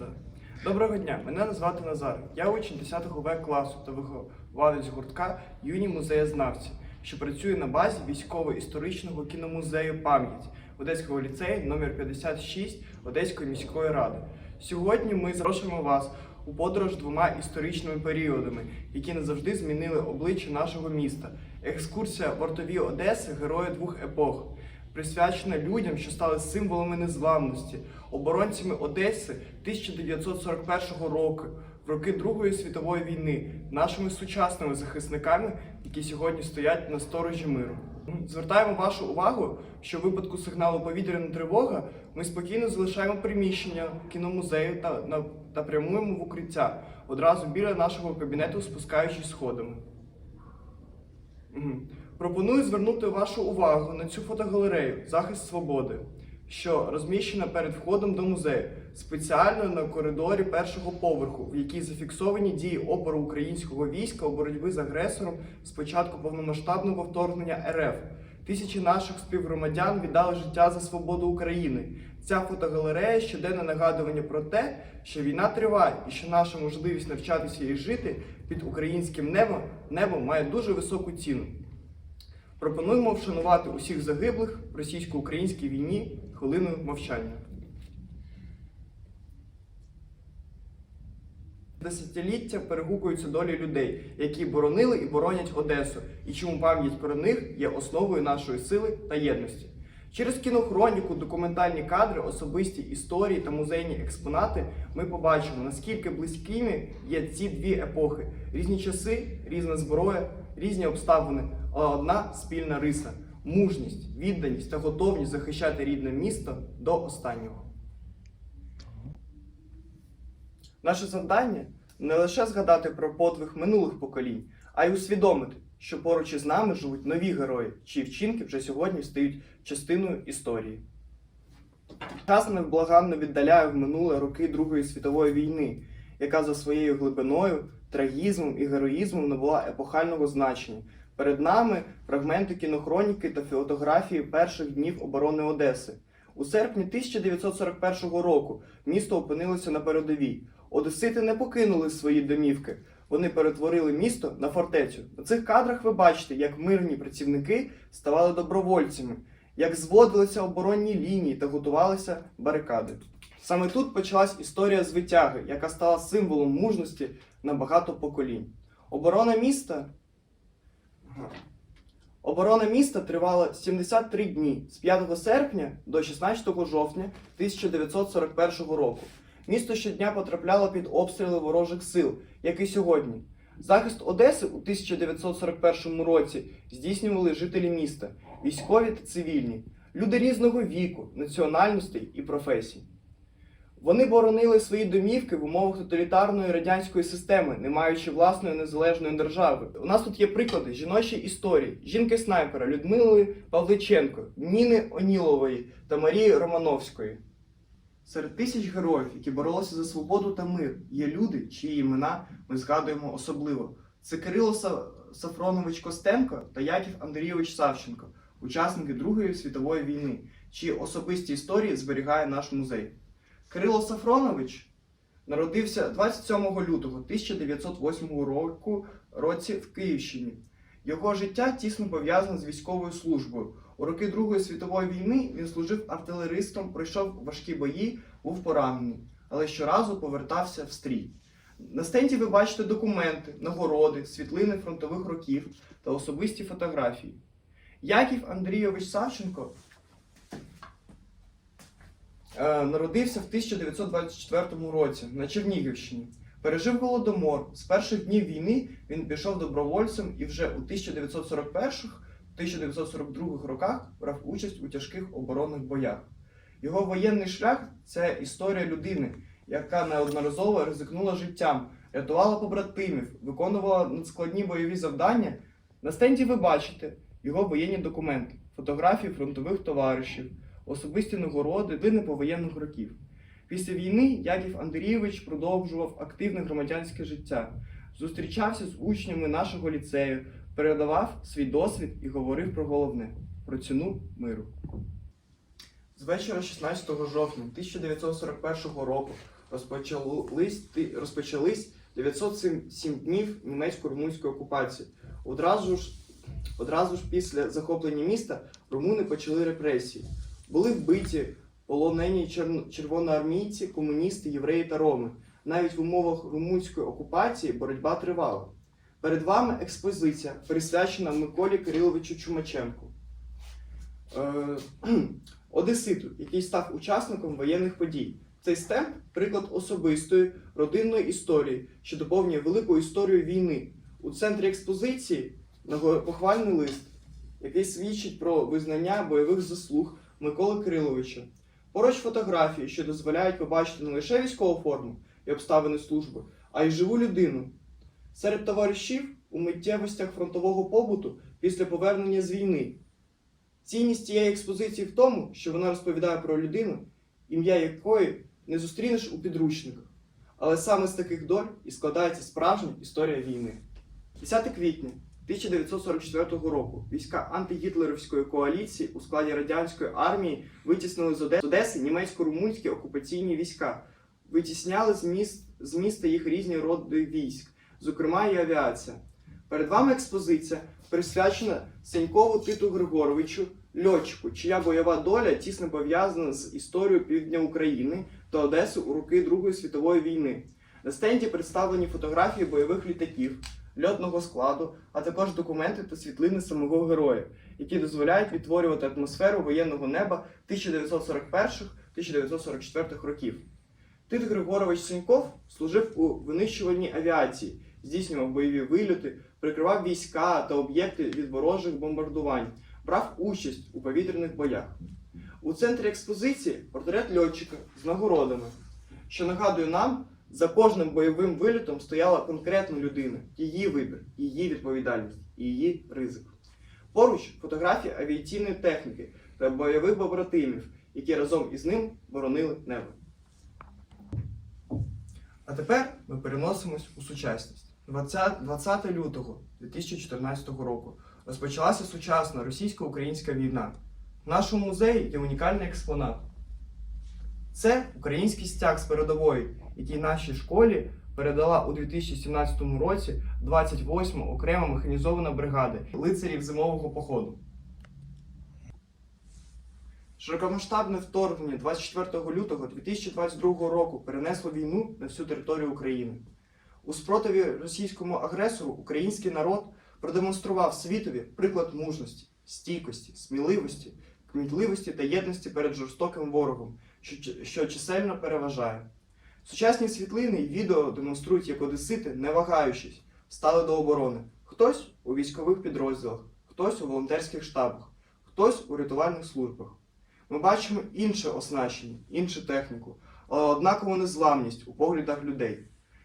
Да. Доброго дня, мене звати Назар. Я учень 10 В класу та вихованець гуртка Юні музеєзнавці, що працює на базі військово-історичного кіномузею Пам'ять Одеського ліцею номер 56 Одеської міської ради. Сьогодні ми запрошуємо вас у подорож двома історичними періодами, які назавжди змінили обличчя нашого міста. Екскурсія вартові Одеси герої двох епох присвячена людям, що стали символами незламності, оборонцями Одеси 1941 року, в роки Другої світової війни, нашими сучасними захисниками, які сьогодні стоять на сторожі миру. Звертаємо вашу увагу, що в випадку сигналу повітряна тривога ми спокійно залишаємо приміщення кіномузею та, на- та прямуємо в укриття одразу біля нашого кабінету, спускаючись сходами. Пропоную звернути вашу увагу на цю фотогалерею Захист свободи, що розміщена перед входом до музею, спеціально на коридорі першого поверху, в якій зафіксовані дії опору українського війська у боротьбі з агресором з початку повномасштабного вторгнення РФ. Тисячі наших співгромадян віддали життя за свободу України. Ця фотогалерея щоденне нагадування про те, що війна триває і що наша можливість навчатися і жити під українським небом, небом має дуже високу ціну. Пропонуємо вшанувати усіх загиблих в російсько-українській війні хвилиною мовчання. Десятиліття перегукуються долі людей, які боронили і боронять Одесу, і чому пам'ять про них є основою нашої сили та єдності. Через кінохроніку, документальні кадри, особисті історії та музейні експонати ми побачимо, наскільки близькими є ці дві епохи: різні часи, різна зброя, різні обставини, але одна спільна риса мужність, відданість та готовність захищати рідне місто до останнього. Наше завдання не лише згадати про подвиг минулих поколінь, а й усвідомити, що поруч із нами живуть нові герої, чиї вчинки вже сьогодні стають частиною історії. Час невблаганно віддаляє в минуле роки Другої світової війни, яка за своєю глибиною, трагізмом і героїзмом набула епохального значення. Перед нами фрагменти кінохроніки та фотографії перших днів оборони Одеси. У серпні 1941 року місто опинилося на передовій. Одесити не покинули свої домівки. Вони перетворили місто на фортецю. На цих кадрах ви бачите, як мирні працівники ставали добровольцями, як зводилися оборонні лінії та готувалися барикади. Саме тут почалась історія звитяги, яка стала символом мужності на багато поколінь. Оборона міста. Оборона міста тривала 73 дні з 5 серпня до 16 жовтня 1941 року. Місто щодня потрапляло під обстріли ворожих сил, як і сьогодні. Захист Одеси у 1941 році здійснювали жителі міста, військові та цивільні, люди різного віку, національностей і професій. Вони боронили свої домівки в умовах тоталітарної радянської системи, не маючи власної незалежної держави. У нас тут є приклади жіночі історії, жінки-снайпера Людмили Павличенко, Ніни Онілової та Марії Романовської. Серед тисяч героїв, які боролися за свободу та мир, є люди, чиї імена ми згадуємо особливо. Це Кирило Сафронович Костенко та Яків Андрійович Савченко, учасники Другої світової війни, чиї особисті історії зберігає наш музей. Кирило Сафронович народився 27 лютого 1908 року році в Київщині. Його життя тісно пов'язане з військовою службою. У роки Другої світової війни він служив артилеристом, пройшов важкі бої, був поранений, але щоразу повертався в стрій. На стенді ви бачите документи, нагороди, світлини фронтових років та особисті фотографії. Яків Андрійович Савченко народився в 1924 році на Чернігівщині. Пережив голодомор. З перших днів війни він пішов добровольцем і вже у 1941-1942 роках брав участь у тяжких оборонних боях. Його воєнний шлях це історія людини, яка неодноразово ризикнула життям, рятувала побратимів, виконувала надскладні бойові завдання. На стенді ви бачите його воєнні документи, фотографії фронтових товаришів, особисті нагороди, види повоєнних років. Після війни Яків Андрійович продовжував активне громадянське життя, зустрічався з учнями нашого ліцею, передавав свій досвід і говорив про головне про ціну миру. З вечора 16 жовтня 1941 року розпочались, розпочались 907 днів німецько-румунської окупації. Одразу ж, одразу ж після захоплення міста румуни почали репресії. Були вбиті полонені червоноармійці, комуністи, євреї та роми. Навіть в умовах румунської окупації боротьба тривала. Перед вами експозиція, присвячена Миколі Кириловичу Чумаченку. Е, Одеситу, який став учасником воєнних подій. Цей стемп приклад особистої родинної історії, що доповнює велику історію війни. У центрі експозиції похвальний лист, який свідчить про визнання бойових заслуг Миколи Кириловича. Поруч фотографії, що дозволяють побачити не лише військову форму і обставини служби, а й живу людину. Серед товаришів у миттєвостях фронтового побуту після повернення з війни. Цінність цієї експозиції в тому, що вона розповідає про людину, ім'я якої не зустрінеш у підручниках. Але саме з таких доль і складається справжня історія війни. 10 квітня 1944 року війська антигітлерівської коаліції у складі радянської армії витіснили з Оде- з Одеси німецько-румунські окупаційні війська, витісняли з, міст, з міста їх різні роди військ, зокрема і авіація. Перед вами експозиція присвячена Сенькову Титу Григоровичу, льотчику, чия бойова доля тісно пов'язана з історією півдня України та Одеси у роки Другої світової війни. На стенді представлені фотографії бойових літаків, льотного складу, а також документи та світлини самого героя, які дозволяють відтворювати атмосферу воєнного неба 1941-1944 років. Тит Григорович Сеньков служив у винищувальній авіації, здійснював бойові вильоти, прикривав війська та об'єкти від ворожих бомбардувань, брав участь у повітряних боях. У центрі експозиції портрет льотчика з нагородами, що нагадує нам, за кожним бойовим вильотом стояла конкретна людина, її вибір, її відповідальність і її ризик. Поруч фотографії авіаційної техніки та бойових побратимів, які разом із ним боронили небо. А тепер ми переносимось у сучасність. 20, 20 лютого 2014 року розпочалася сучасна російсько-українська війна. В нашому музеї є унікальний експонат. Це український стяг з передової, який нашій школі передала у 2017 році 28 окрема механізована бригада лицарів зимового походу. Широкомасштабне вторгнення 24 лютого 2022 року перенесло війну на всю територію України. У спротиві російському агресору український народ продемонстрував світові приклад мужності, стійкості, сміливості, кмітливості та єдності перед жорстоким ворогом, що, чисельно переважає. Сучасні світлини і відео демонструють, як одесити, не вагаючись, стали до оборони. Хтось у військових підрозділах, хтось у волонтерських штабах, хтось у рятувальних службах. Ми бачимо інше оснащення, іншу техніку, але однакову незламність у поглядах людей.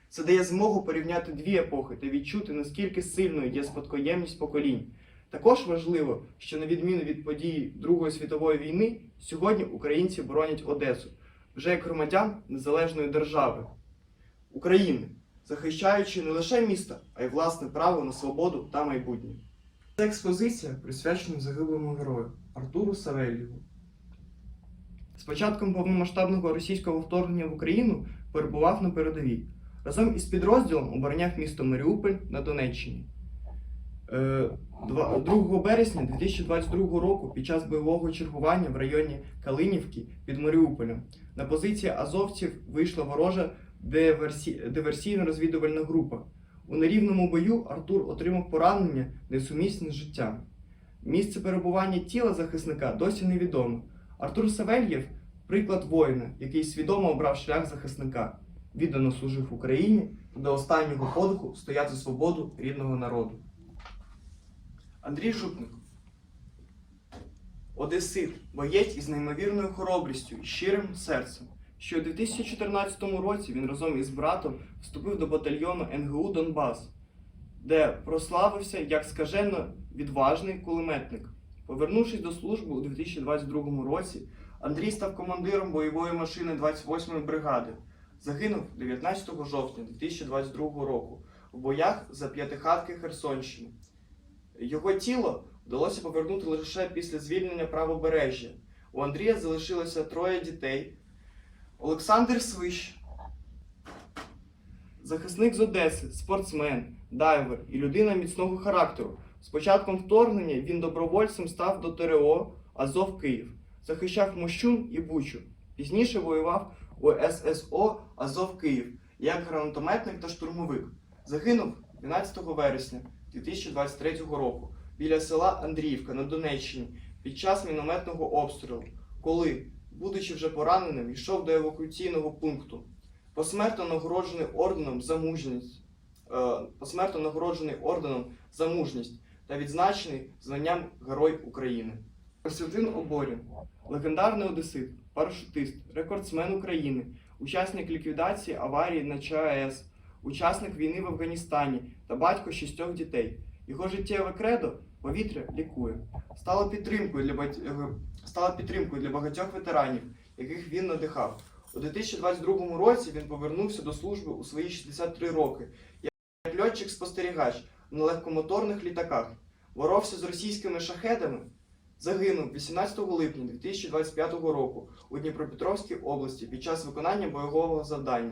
Це дає змогу порівняти дві епохи та відчути, наскільки сильною є спадкоємність поколінь. Також важливо, що на відміну від подій Другої світової війни, сьогодні українці боронять Одесу вже як громадян незалежної держави України, захищаючи не лише місто, а й власне право на свободу та майбутнє. Ця експозиція присвячена загиблому герою Артуру Савельєву. З початком повномасштабного російського вторгнення в Україну перебував на передовій. Разом із підрозділом обороняв місто Маріуполь на Донеччині. Е, два- 2 березня 2022 року під час бойового чергування в районі Калинівки під Маріуполем на позиції азовців вийшла ворожа диверсі... диверсійно-розвідувальна група. У нерівному бою Артур отримав поранення несумісне з життям. Місце перебування тіла захисника досі невідомо. Артур Савельєв приклад воїна, який свідомо обрав шлях захисника, віддано служив Україні та до останнього подиху стояв за свободу рідного народу. Андрій Жупник. Одесит, боєць із неймовірною хоробрістю і щирим серцем. Що у 2014 році він разом із братом вступив до батальйону НГУ Донбас, де прославився як скажено відважний кулеметник. Повернувшись до служби у 2022 році, Андрій став командиром бойової машини 28-ї бригади. Загинув 19 жовтня 2022 року в боях за п'ятихатки Херсонщини. Його тіло вдалося повернути лише після звільнення правобережжя. У Андрія залишилося троє дітей. Олександр Свищ, захисник з Одеси, спортсмен, дайвер і людина міцного характеру. З початком вторгнення він добровольцем став до ТРО Азов Київ, захищав Мощун і Бучу. Пізніше воював у ССО Азов Київ як гранатометник та штурмовик. Загинув 12 вересня 2023 року біля села Андріївка на Донеччині під час мінометного обстрілу, коли, будучи вже пораненим, йшов до евакуаційного пункту. Посмертно нагороджений орденом за мужність, е, посмертно нагороджений орденом за мужність та відзначений званням Герой України. Костянтин Оборін, легендарний одесит, парашутист, рекордсмен України, учасник ліквідації аварії на ЧАЕС, учасник війни в Афганістані та батько шістьох дітей. Його життєве кредо повітря лікує. Стало підтримкою для бать- е, стало підтримкою для багатьох ветеранів, яких він надихав. У 2022 році він повернувся до служби у свої 63 роки як льотчик-спостерігач на легкомоторних літаках. Боровся з російськими шахедами. Загинув 18 липня 2025 року у Дніпропетровській області під час виконання бойового завдання.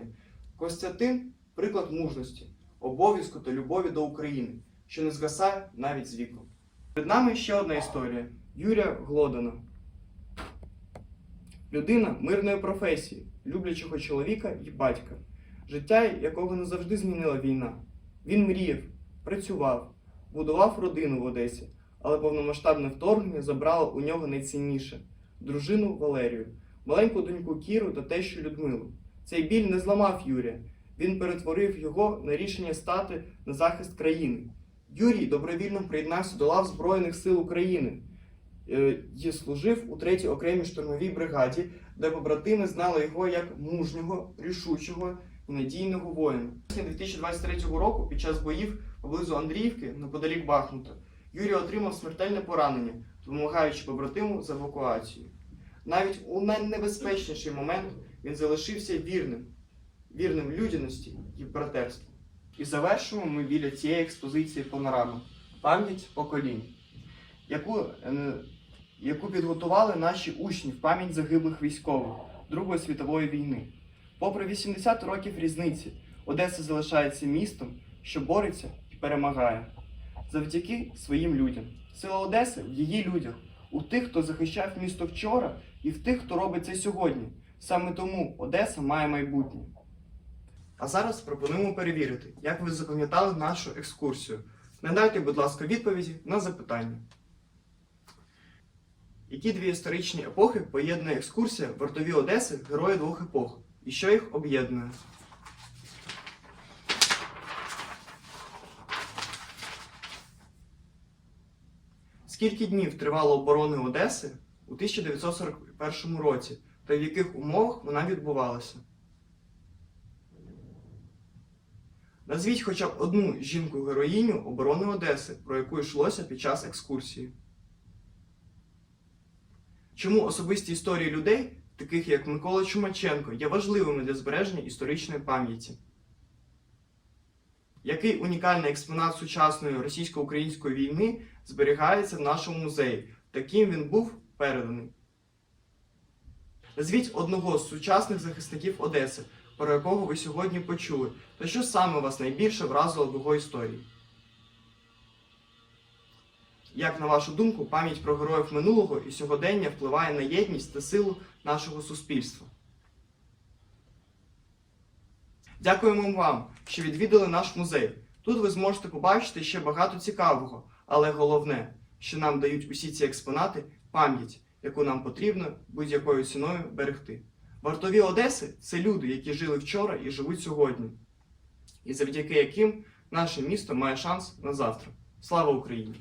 Костянтин приклад мужності, обов'язку та любові до України, що не згасає навіть з віком. Перед нами ще одна історія Юрія Глодана. Людина мирної професії, люблячого чоловіка і батька, життя якого не завжди змінила війна. Він мріяв, працював, будував родину в Одесі, але повномасштабне вторгнення забрало у нього найцінніше дружину Валерію, маленьку доньку Кіру та тещу Людмилу. Цей біль не зламав Юрія. Він перетворив його на рішення стати на захист країни. Юрій добровільно приєднався до лав Збройних сил України е, і служив у 3-й окремій штурмовій бригаді, де побратими знали його як мужнього, рішучого і надійного воїна. 2023 року під час боїв поблизу Андріївки, неподалік Бахмута, Юрій отримав смертельне поранення, допомагаючи побратиму з евакуацією. Навіть у найнебезпечніший момент він залишився вірним, вірним людяності і братерству. І завершуємо ми біля цієї експозиції панорами пам'ять поколінь, яку, е, яку підготували наші учні в пам'ять загиблих військових Другої світової війни. Попри 80 років різниці, Одеса залишається містом, що бореться і перемагає. Завдяки своїм людям. Сила Одеси в її людях, у тих, хто захищав місто вчора, і в тих, хто робить це сьогодні. Саме тому Одеса має майбутнє. А зараз пропонуємо перевірити, як ви запам'ятали нашу екскурсію. Надайте, будь ласка, відповіді на запитання. Які дві історичні епохи поєднує екскурсія Вартові Одеси Герої двох епох? І що їх об'єднує? Скільки днів тривала оборона Одеси у 1941 році та в яких умовах вона відбувалася? Назвіть хоча б одну жінку-героїню оборони Одеси, про яку йшлося під час екскурсії. Чому особисті історії людей, таких як Микола Чумаченко, є важливими для збереження історичної пам'яті? Який унікальний експонат сучасної російсько-української війни зберігається в нашому музеї? Таким він був переданий. Назвіть одного з сучасних захисників Одеси, про якого ви сьогодні почули, та що саме вас найбільше вразило в його історії? Як, на вашу думку, пам'ять про героїв минулого і сьогодення впливає на єдність та силу нашого суспільства? Дякуємо вам, що відвідали наш музей. Тут ви зможете побачити ще багато цікавого, але головне, що нам дають усі ці експонати пам'ять, яку нам потрібно будь-якою ціною берегти. Вартові Одеси це люди, які жили вчора і живуть сьогодні, і завдяки яким наше місто має шанс на завтра. Слава Україні!